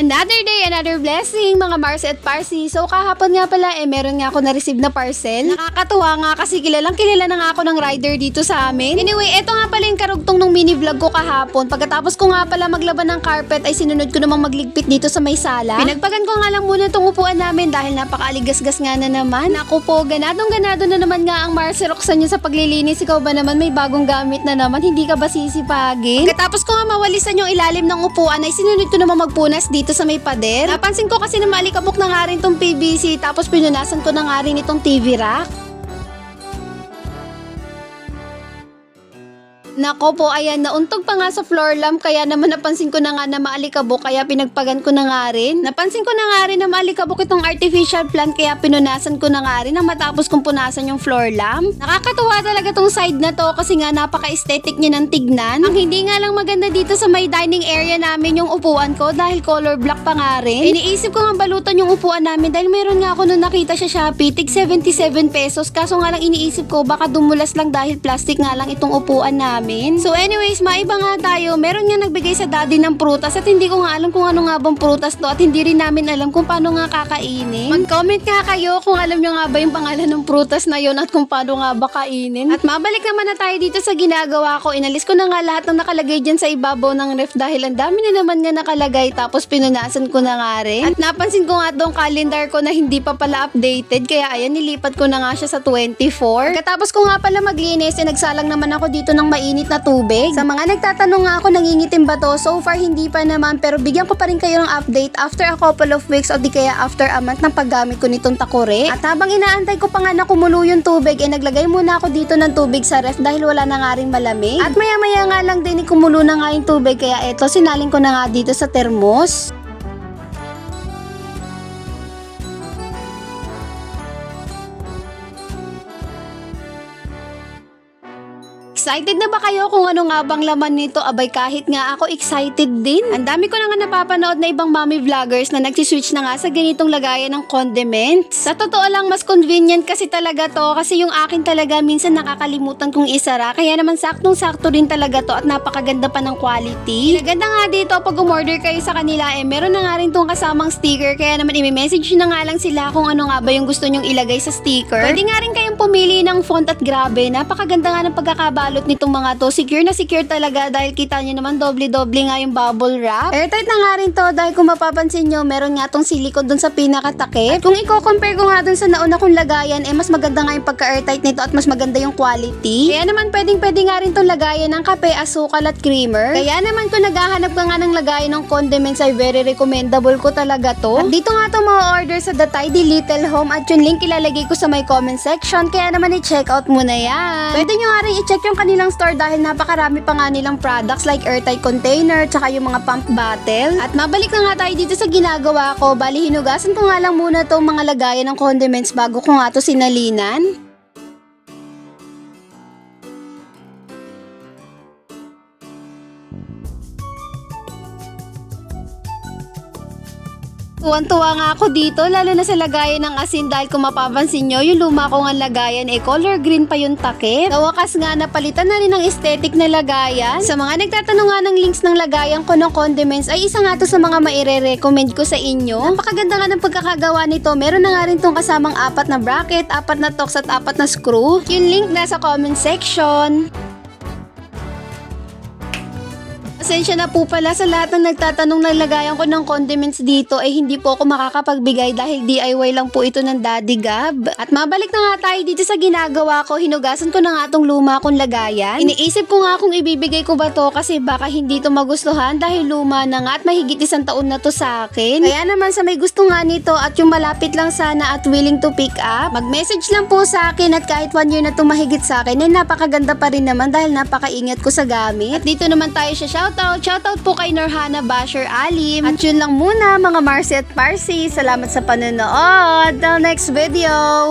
Another day, another blessing, mga Mars at Parsi. So, kahapon nga pala, eh, meron nga ako na-receive na parcel. Nakakatuwa nga kasi kilalang kilala na nga ako ng rider dito sa amin. Anyway, eto nga pala yung karugtong ng mini vlog ko kahapon. Pagkatapos ko nga pala maglaban ng carpet, ay sinunod ko namang magligpit dito sa may sala. Pinagpagan ko nga lang muna itong upuan namin dahil napakaaligas-gas nga na naman. Naku po, ganadong ganado na naman nga ang Marcerox sa niyo sa paglilinis. Ikaw ba naman may bagong gamit na naman? Hindi ka ba sisipagin? Pagkatapos ko nga mawalisan yung ilalim ng upuan, ay sinunod ko namang magpunas dito sa may pader. Napansin ko kasi na malikabok na nga rin tong PVC tapos pinunasan ko na nga rin itong TV rack. Nako po, ayan, nauntog pa nga sa floor lamp kaya naman napansin ko na nga na maalikabok kaya pinagpagan ko na nga rin. Napansin ko na nga rin na maalikabok itong artificial plant kaya pinunasan ko na nga rin nang matapos kong punasan yung floor lamp. Nakakatuwa talaga tong side na to kasi nga napaka-aesthetic niya ng tignan. Ang hindi nga lang maganda dito sa may dining area namin yung upuan ko dahil color black pa nga rin. Iniisip ko nga balutan yung upuan namin dahil meron nga ako nung nakita sa Shopee, tig 77 pesos kaso nga lang iniisip ko baka dumulas lang dahil plastic nga lang itong upuan namin. So anyways, maiba nga tayo. Meron nga nagbigay sa daddy ng prutas at hindi ko nga alam kung ano nga bang prutas to at hindi rin namin alam kung paano nga kakainin. Mag-comment nga kayo kung alam nyo nga ba yung pangalan ng prutas na yon at kung paano nga ba kainin. At mabalik naman na tayo dito sa ginagawa ko. Inalis ko na nga lahat ng nakalagay dyan sa ibabaw ng ref dahil ang dami na naman nga nakalagay tapos pinunasan ko na nga rin. At napansin ko nga tong calendar ko na hindi pa pala updated kaya ayan nilipat ko na nga siya sa 24. Katapos ko nga pala maglinis eh nagsalang naman ako dito ng mainit na tubig. Sa mga nagtatanong nga ako nangingitim ba to, so far hindi pa naman pero bigyan ko pa rin kayo ng update after a couple of weeks o di kaya after a month ng paggamit ko nitong takore. At habang inaantay ko pa nga na kumulo yung tubig, eh naglagay muna ako dito ng tubig sa ref dahil wala na nga rin malamig. At maya maya nga lang din eh, kumulo na nga yung tubig kaya eto sinalin ko na nga dito sa termos. Excited na ba kayo kung ano nga bang laman nito? Abay kahit nga ako excited din. Ang dami ko na nga napapanood na ibang mommy vloggers na nagsiswitch na nga sa ganitong lagayan ng condiments. Sa totoo lang mas convenient kasi talaga to kasi yung akin talaga minsan nakakalimutan kong isara kaya naman saktong-sakto rin talaga to at napakaganda pa ng quality. Naganda nga dito pag umorder kayo sa kanila eh meron na nga rin tong kasamang sticker kaya naman i-message na nga lang sila kung ano nga ba yung gusto nyong ilagay sa sticker. Pwede nga rin kayong pumili ng font at grabe napakaganda nga ng pagkakabalot nitong mga to. Secure na secure talaga dahil kita nyo naman doble-doble nga yung bubble wrap. Airtight na nga rin to dahil kung mapapansin nyo meron nga tong silicone dun sa pinakatakip. At kung i-compare ko nga dun sa nauna kong lagayan eh mas maganda nga yung pagka-airtight nito at mas maganda yung quality. Kaya naman pwedeng pwede nga rin tong lagayan ng kape, asukal at creamer. Kaya naman kung naghahanap ka nga ng lagayan ng condiments ay very recommendable ko talaga to. At dito nga to ma-order sa The Tidy Little Home at yung link ilalagay ko sa my comment section kaya naman i-check out mo na yan. Pwede nyo nga rin i-check yung kanilang store dahil napakarami pa nga nilang products like airtight container tsaka yung mga pump bottle. At mabalik na nga tayo dito sa ginagawa ko. Bali hinugasan ko nga lang muna tong mga lagayan ng condiments bago ko nga to sinalinan. Tuwan-tuwa nga ako dito, lalo na sa lagayan ng asin dahil kung mapapansin nyo, yung luma ko nga lagayan eh color green pa yung takip. Sa wakas nga, napalitan na rin ng aesthetic na lagayan. Sa mga nagtatanong nga ng links ng lagayan ko ng condiments, ay isa nga to sa mga maire-recommend ko sa inyo. Napakaganda nga ng pagkakagawa nito. Meron na nga rin tong kasamang apat na bracket, apat na tox at apat na screw. Yung link nasa comment section. Pasensya na po pala sa lahat ng nagtatanong na lagayan ko ng condiments dito ay hindi po ako makakapagbigay dahil DIY lang po ito ng Daddy Gab. At mabalik na nga tayo dito sa ginagawa ko, hinugasan ko na nga tong luma kong lagayan. Iniisip ko nga kung ibibigay ko ba to kasi baka hindi to magustuhan dahil luma na nga at mahigit isang taon na to sa akin. Kaya naman sa may gusto nga nito at yung malapit lang sana at willing to pick up, mag-message lang po sa akin at kahit one year na to mahigit sa akin ay napakaganda pa rin naman dahil napakaingat ko sa gamit. At dito naman tayo sa shoutout. Shoutout po kay Norhana Basher Alim. At yun lang muna mga Marcy at Parsi. Salamat sa panonood. Till next video!